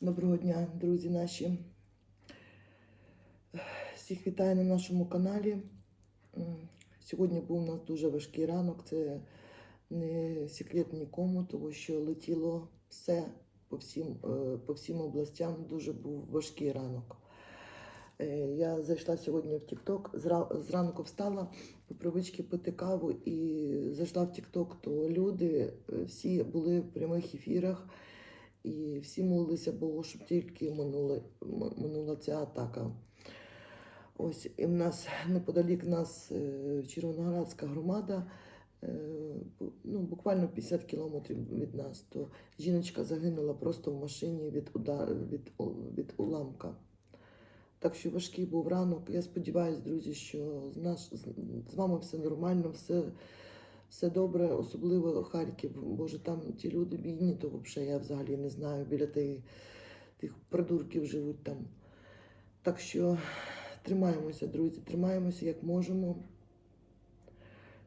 Доброго дня, друзі наші. Всіх вітаю на нашому каналі. Сьогодні був у нас дуже важкий ранок. Це не секрет нікому, тому що летіло все по всім, е, по всім областям. Дуже був важкий ранок. Е, Я зайшла сьогодні в TikTok, зранку встала по привичці пити каву і зайшла в TikTok, то люди е, всі були в прямих ефірах. І всі молилися Богу, щоб тільки минула, минула ця атака. Ось і в нас неподалік нас е, Червоноградська громада, ну, буквально 50 кілометрів від нас. То жіночка загинула просто в машині від, удар, від, від уламка. Так що важкий був ранок. Я сподіваюся, друзі, що з, наш, з, вами все нормально, все, все добре, особливо Харків. Боже, там ті люди бідні, то взагалі я взагалі не знаю, біля тих, тих придурків живуть там. Так що тримаємося, друзі, тримаємося як можемо.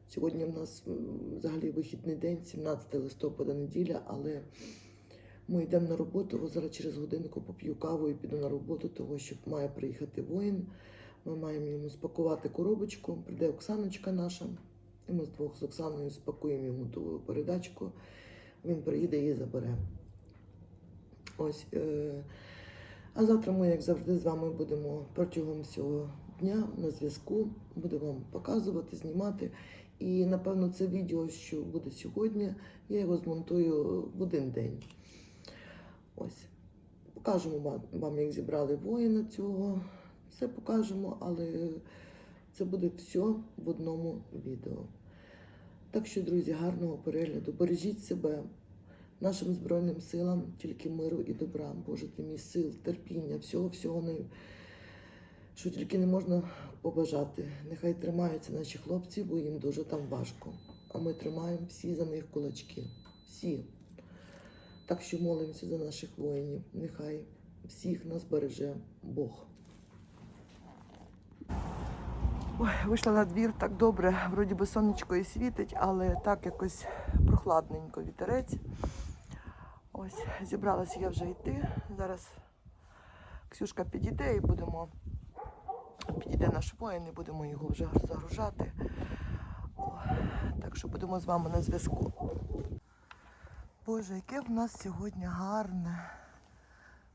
Сьогодні в нас взагалі вихідний день, 17 листопада неділя, але ми йдемо на роботу. Ось зараз через годинку поп'ю каву і піду на роботу, того що має приїхати воїн. Ми маємо йому спакувати коробочку. Прийде Оксаночка наша. І ми з двох з Оксаною спакуємо йому ту передачку. Він приїде і забере. Ось. Е- а завтра ми, як завжди, з вами будемо протягом цього дня на зв'язку. Буду вам показувати, знімати. І напевно це відео, що буде сьогодні, я його змонтую в один день. Ось. Покажемо вам- як зібрали воїна цього. Все покажемо, але це буде все в одному відео. Так що, друзі, гарного перегляду. Бережіть себе, нашим Збройним силам, тільки миру і добра. Боже, ти мій сил, терпіння, всього, всього, не- що тільки не можна побажати. Нехай тримаються наші хлопці, бо їм дуже там важко. А ми тримаємо всі за них кулачки. Всі. Так що молимося за наших воїнів. Нехай всіх нас береже Бог. Ой, вийшла на двір так добре, вроді би сонечко і світить, але так якось прохладненько вітерець. Ось, зібралася я вже йти. Зараз Ксюшка підійде і будемо. Підійде наш воїн і будемо його вже загружати. О, так що будемо з вами на зв'язку. Боже, яке в нас сьогодні гарне,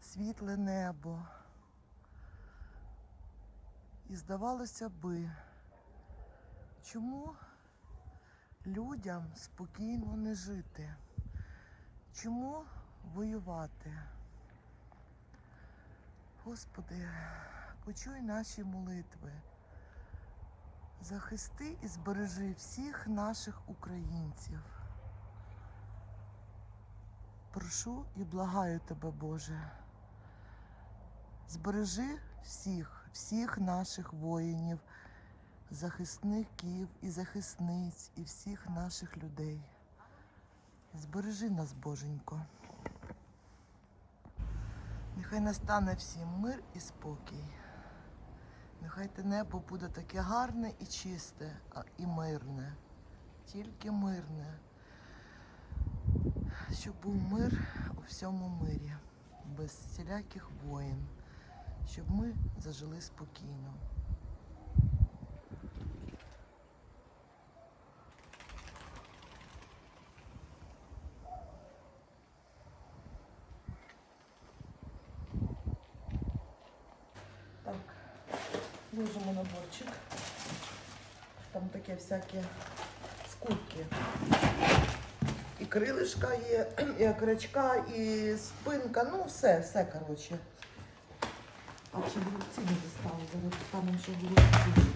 світле небо. І здавалося би, чому людям спокійно не жити? Чому воювати? Господи, почуй наші молитви. Захисти і збережи всіх наших українців. Прошу і благаю тебе, Боже. Збережи всіх, всіх наших воїнів, захисників і захисниць, і всіх наших людей. Збережи нас, Боженько. Нехай настане всім мир і спокій. Нехай те небо буде таке гарне і чисте, і мирне, тільки мирне, щоб був мир у всьому мирі, без всіляких воїн, щоб ми зажили спокійно. Так, ложимо наборчик. Там таке всяке скульки. І крилишка є, і окорочка, і спинка, ну все, все, коротше. А ще голубці не достали, зараз там ще голубці.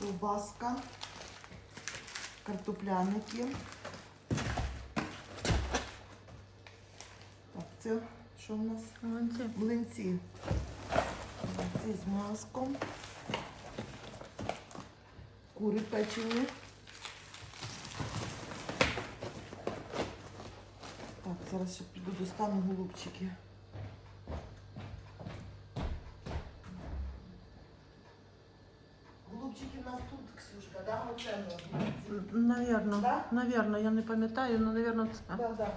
Ковбаска, картопляники. Так, це що в нас? Молодці. Млинці. Млинці з маском. Кури печені. Так, зараз ще піду достану голубчики. Ключики у нас тут, Ксюшка, да? Оце ми. Н- Навірно, Да? навірно, я не пам'ятаю, але навірно це. Да, да.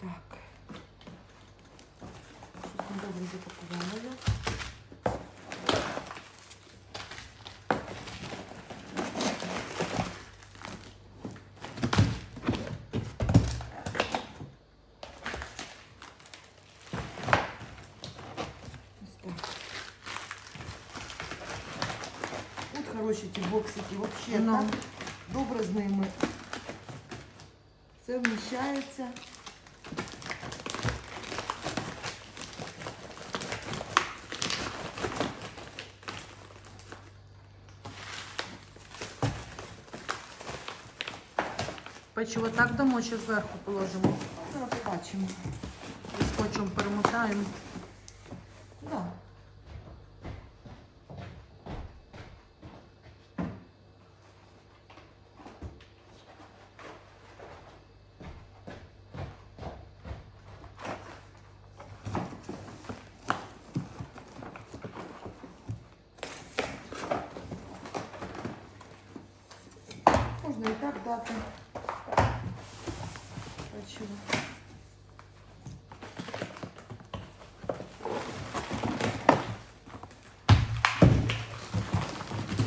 Так. Щось ми добре запакували. Ось так. От хороші ті боксики, взагалі Ну. так добре з ними. Все вміщається. Печиво так дамо, чи зверху положимо. Зараз побачимо. Скотчем перемотаємо. Да. І так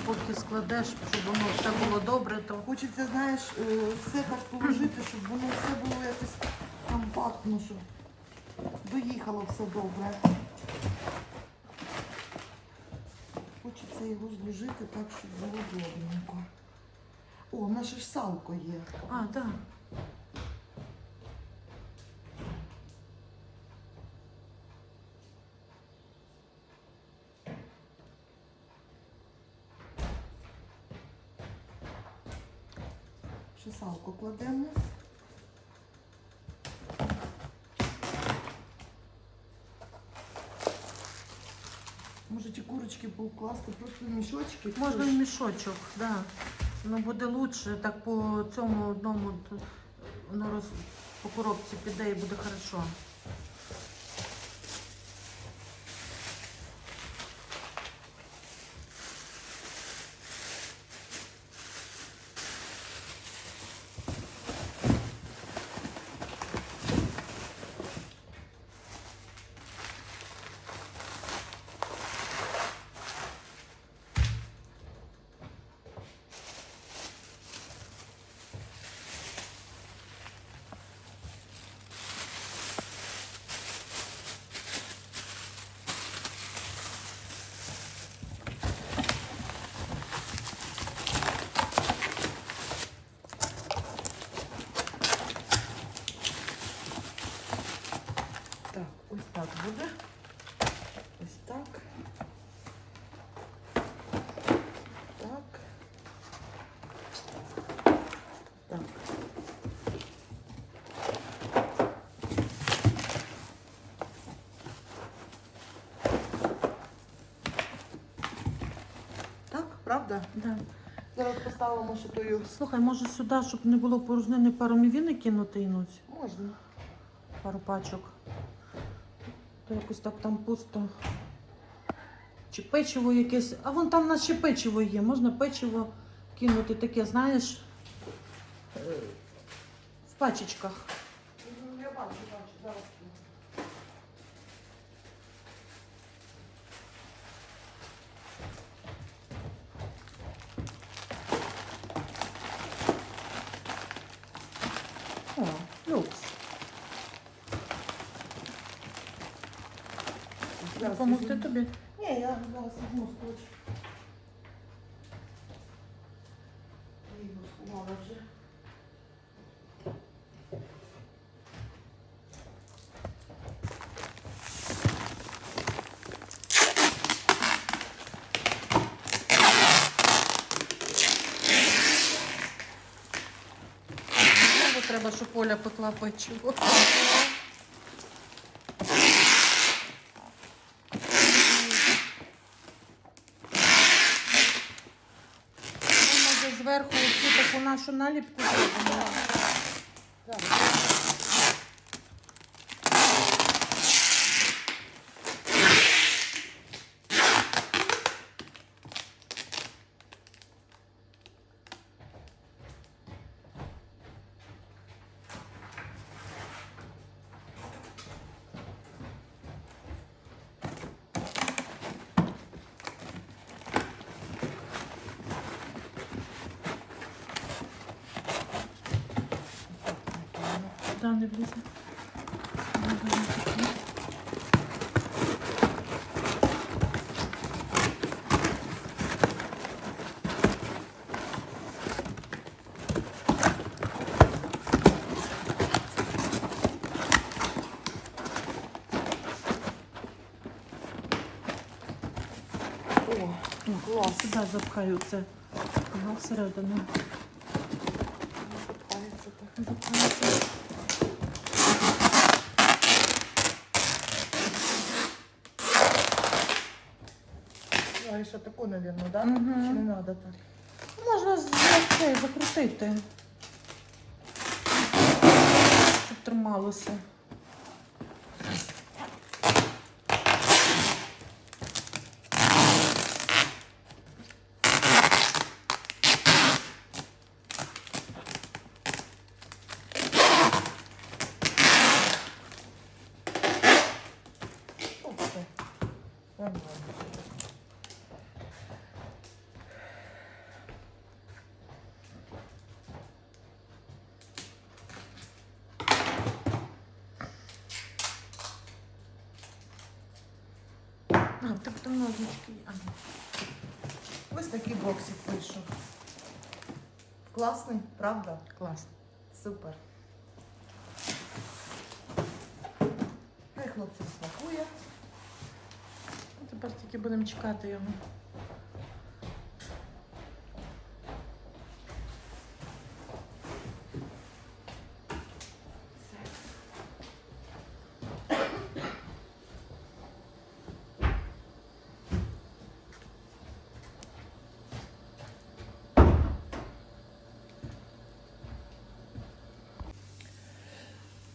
Поки складеш, щоб воно все було добре, то Хочеться, знаєш, е, все так положити, щоб воно все було якось компактно, щоб доїхало все добре. Хочеться його зложити так, щоб було добренько. О, в нас же ж салко є. А, так. Ще салко кладемо. Може ті курочки покласти просто в мішочки? Можна і мішочок, да. Ну буде лучше, так по цьому одному воно роз... по коробці піде і буде хорошо. Так, ось так буде. Ось так. Так. Так. Так, правда? Да. Зараз поставимо ще тою. Слухай, може сюди, щоб не було порожнини, пару мівіни кинути інуть, Можна. пару пачок. То якось так там пусто. Чи печиво якесь. А вон там в нас ще печиво є. Можна печиво кинути таке, знаєш, е, в пачечках. Я бачу, бачу, зараз. О, люкс. Зараз Допомогти тобі? Ні, я зараз візьму скотч. Я його сховала вже. Треба, щоб Оля пекла печиво. Нашу наліпку Да, не влізе. Клас. Сюди запхаю це. Ага, всередину. Так. А ще таку, мабуть, да? Мгм. Чи не треба так? Можна з- цей закрутити. Щоб трималося. О, все. Нормально. А, так там ножнички. Ось такий боксик вийшов. Класний, правда? Класний. Супер. Хай хлопцям смакує. Ну, Тепер тільки будемо чекати його.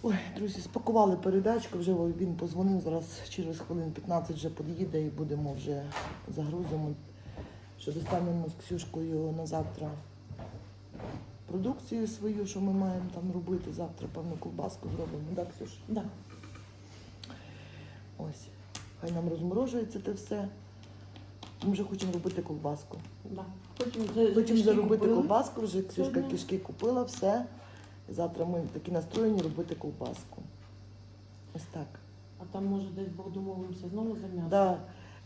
Ой, друзі, спакували передачку, вже він позвонив, зараз через хвилин 15 вже під'їде і будемо вже загрузимо, що достанемо з Ксюшкою на завтра продукцію свою, що ми маємо там робити. Завтра, певно, ковбаску зробимо, так, Ксюш? Да. Ось. Хай нам розморожується те все. Ми вже хочемо робити ковбаску. Да. Хочемо вже робити ковбаску, вже Ксюшка кишки купила, все. Завтра ми такі настроєні робити ковбаску. Ось так. А там, може, десь Бог домовимося знову за м'ясо? Да.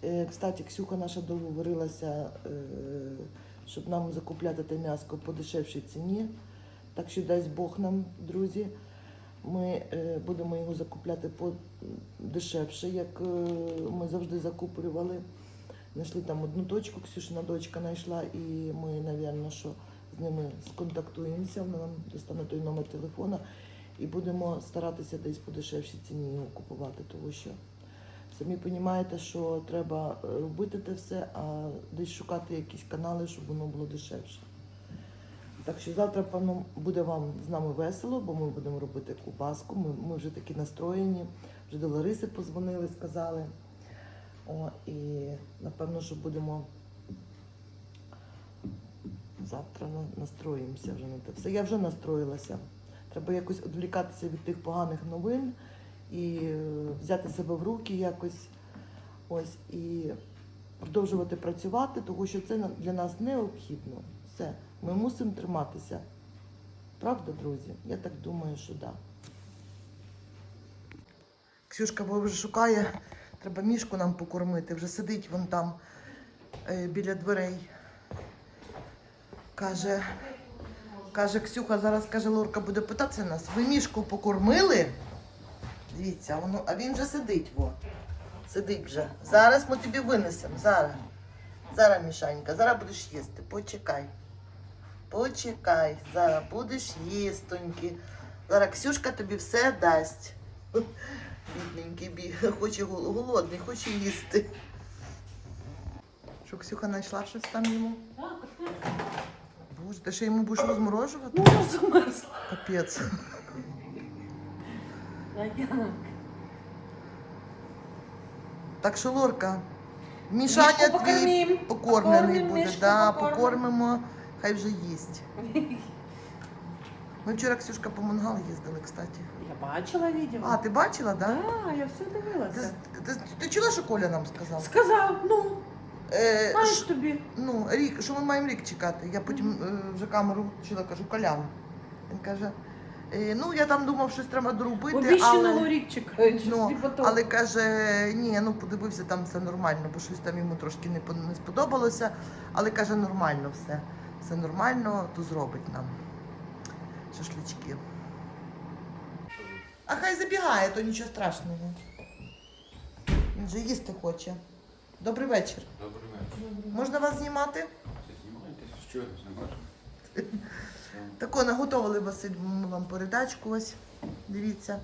Е, Кстати, Ксюха наша довго варилася, е, щоб нам закупляти те м'яско по дешевшій ціні. Так що дасть Бог нам, друзі. Ми е, будемо його закупляти по дешевше, як е, ми завжди закуплювали. Знайшли там одну точку, Ксюшина дочка знайшла, і ми, напевно, що з ними сконтактуємося. Вона нам достане той номер телефона і будемо старатися десь по дешевшій ціні його купувати, тому що самі розумієте, що треба е, робити те все, а десь шукати якісь канали, щоб воно було дешевше. Так що завтра, певно, буде вам з нами весело, бо ми будемо робити кубаску. Ми, ми вже такі настроєні. Вже до Лариси позвонили, сказали. О, і напевно, що будемо завтра настроїмося вже на те все. Я вже настроїлася. Треба якось відвлікатися від тих поганих новин і е, взяти себе в руки якось. Ось і продовжувати працювати, тому що це для нас необхідно. Все, ми мусимо триматися. Правда, друзі? Я так думаю, що так. Да. Ксюшка бо вже шукає, треба мішку нам покормити. Вже сидить вон там е, біля дверей. Каже, каже Ксюха, зараз каже, Лорка буде питатися нас. Ви мішку покормили? Дивіться, воно, а він вже сидить, во. Сидить вже. Зараз ми тобі винесемо. Зараз. Зараз, Мішанька, зараз будеш їсти. Почекай. Почекай. Зараз будеш їстоньки. Зараз Ксюшка тобі все дасть. Бідненький біг, хоче голодний, хоче їсти. Що Ксюха знайшла щось там йому? Боже, ти ще йому будеш розморожувати? Ну, замерзла. Капець. А як? Так що, Лорка, Мішаня Мішку твій покормлений Покормим, буде. Мішку Да, покормим. покормимо, хай вже їсть. Ми вчора Ксюшка по мангал їздили, кстати. Я бачила відео. А, ти бачила, так? Да? Так, я все Ти, дивилася. ти, ти чула, що Коля нам сказав? Сказав, ну, Е, знаєш ш- тобі. ну, рік, що ми маємо рік чекати. Я потім е, вже камеру включила, кажу, Колян. Він каже, е, ну я там думав, щось треба доробити, Обіщеного але, рік чекають. щось ну, типу того. але каже, ні, ну подивився, там все нормально, бо щось там йому трошки не, по- не сподобалося. Але каже, нормально все. Все нормально, то зробить нам шашлички. А хай забігає, то нічого страшного. Він же їсти хоче. Добрий вечір. Добрий вечір. Можна вас знімати? Знімаєтесь? Що знімати? Тако наготовили Василь вам передачку. Ось дивіться.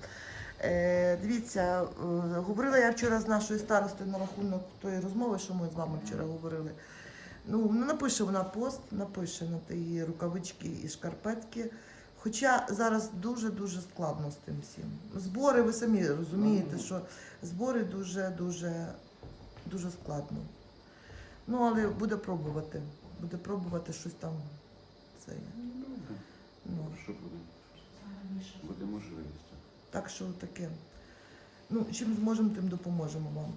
Е, дивіться, е, говорила я вчора з нашою старостою на рахунок тої розмови, що ми з вами вчора говорили. Ну, ну, напише вона пост, напише на ті рукавички і шкарпетки. Хоча зараз дуже-дуже складно з тим всім. Збори, ви самі розумієте, що збори дуже-дуже дуже складно. Ну, але буде пробувати. Буде пробувати щось там. Це, Ну, ну, Що буде? Буде можливість. Так що таке. Ну, чим зможемо, тим допоможемо вам.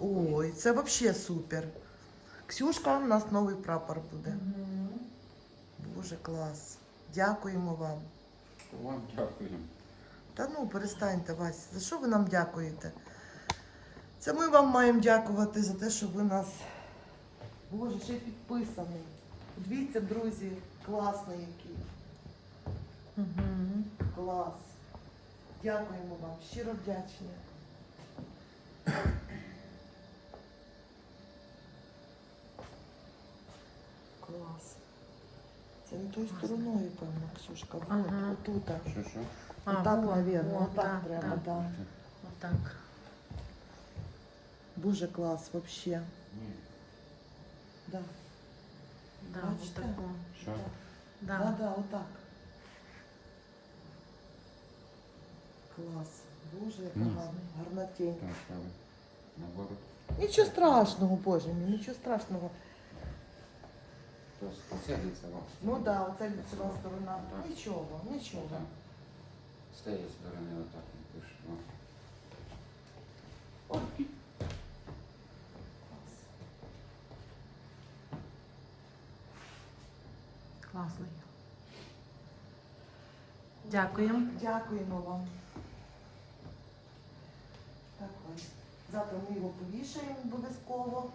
Ой, це взагалі супер. Ксюшка, у нас новий прапор буде. Боже, клас. Дякуємо вам. Вам дякую. Та ну, перестаньте, Вась. За що ви нам дякуєте? Це ми вам маємо дякувати за те, що ви нас. Боже, ще й підписаний. Дивіться, друзі, класний який. Мгм. Клас. Дякуємо вам, щиро вдячні. Клас. Це не тою стороною, певно, Ксюшка. Вот, Ага. отут. Що що? А, Отак, навірно, отак так, треба, так. так. Отак. Дуже клас, взагалі. Ні. Да. Да, Бачите? отако. Що? Да. Да. да, да, отак. Клас. Боже, яка Ну. гарна, гарна тінь. Так, але наоборот. Нічого страшного, Боже мій, нічого страшного. То оця лицева. Ну так, да, оце ліцева сторона. Так. Нічого, нічого. Так. З тієї сторони отак не пише. О. О. Дякуємо. Дякуємо вам. Так, ось. Завтра ми його повішаємо обов'язково.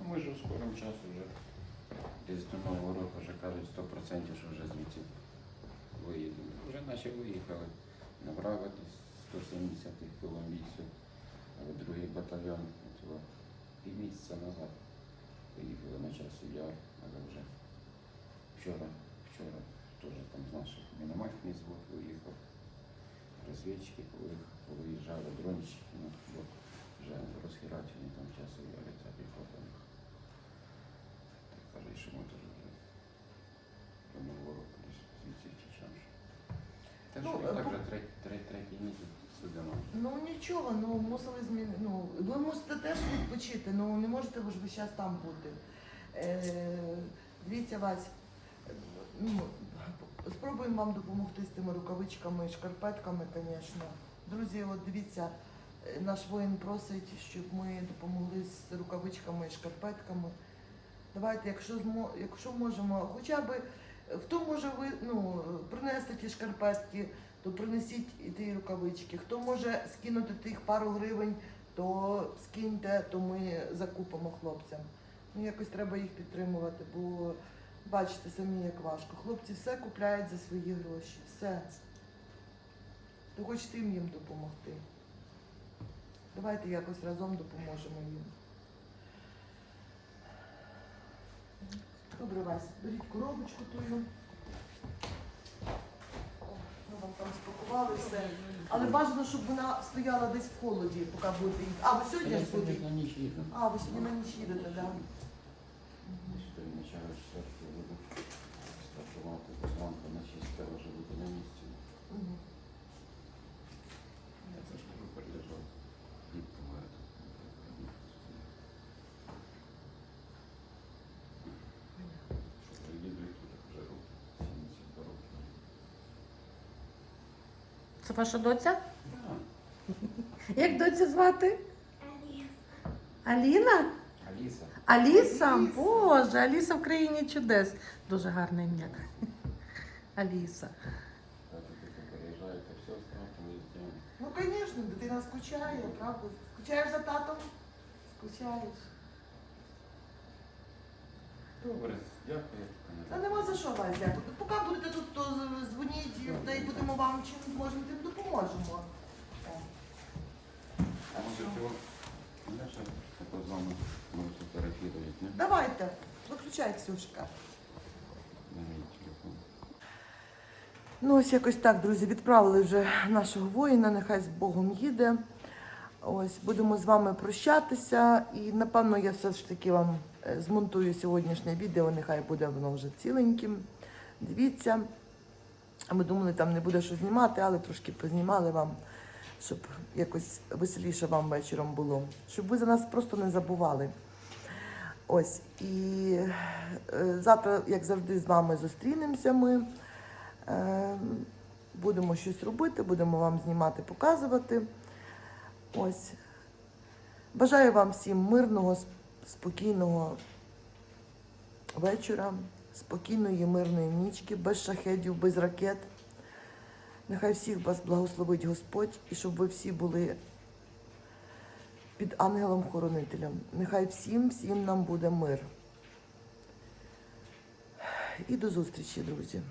Ну, Ми ж у скорому часу вже десь до Нового року вже кажуть 100% що вже звідси виїдемо. Вже наче виїхали. Набрали десь 170 кілометрів. Але другий батальйон цього півмісяця назад поїхали на час яр, але вже вчора, вчора теж там з наших мінометний звук виїхав. Розвідчики повиїх- повиїжджали, дрончики, ну, вже розхерачені там часу ця піхота. Так каже, що ми теж вже до Нового року звідси втічемо. Та Ну, що е, так вже третій, третій, третій місяць сидимо. Ну нічого, ну мусили змінити. Ну, ви мусите теж відпочити, ну не можете ви ж весь час там бути. Е, дивіться, Вась, ну, спробуємо вам допомогти з тими рукавичками і шкарпетками, звісно. Друзі, от дивіться, е, наш воїн просить, щоб ми допомогли з рукавичками і шкарпетками. Давайте, якщо якщо можемо, хоча б е, хто може ви ну, принести ті шкарпетки, то принесіть і ті рукавички. Хто може скинути тих пару гривень, то скиньте, то ми закупимо хлопцям. Ну якось треба їх підтримувати, бо бачите самі, як важко. Хлопці все купляють за свої гроші. Все. То хочете їм їм допомогти. Давайте якось разом допоможемо їм. Добре, Вась, беріть коробочку тую. Ми вам там спакували все. Але бажано, щоб вона стояла десь в холоді, поки будете їхати. А, ви сьогодні ж будете? А, ви сьогодні на ніч їдете, так? Да? Десь до начала четвертого буду стартувати до зранку на 6 треба вже бути на місці. Мгм. Я трошки поперлежав. Хліб помер. Що приїду тут вже роки. 72 роки. Це ваша доця? Так. Як доцю звати? Аліна? Аліса. Аліса? Боже, Аліса в країні чудес. Дуже гарне ім'я. Аліса. Ну, звісно, дитина скучає, правда? Скучаєш за татом? Скучаєш. Добре, дякую. Що вас дякувати. Поки будете тут, то дзвоніть, та й будемо вам чим зможемо, тим допоможемо. А може цього? Я ще тако з вами можу фотографірувати, не? Давайте, виключай, Ксюшка. На мій телефон. Ну, ось якось так, друзі, відправили вже нашого воїна, нехай з Богом їде. Ось будемо з вами прощатися. І напевно я все ж таки вам е, змонтую сьогоднішнє відео, нехай буде воно вже ціленьким. Дивіться. Ми думали, там не буде що знімати, але трошки познімали вам, щоб якось веселіше вам вечором було, щоб ви за нас просто не забували. Ось і е, завтра, як завжди, з вами зустрінемося ми. Е, Будемо щось робити, будемо вам знімати, показувати. Ось. Бажаю вам всім мирного, спокійного вечора, спокійної, мирної нічки, без шахедів, без ракет. Нехай всіх вас благословить Господь і щоб ви всі були під ангелом-хоронителем. Нехай всім, всім нам буде мир. І до зустрічі, друзі.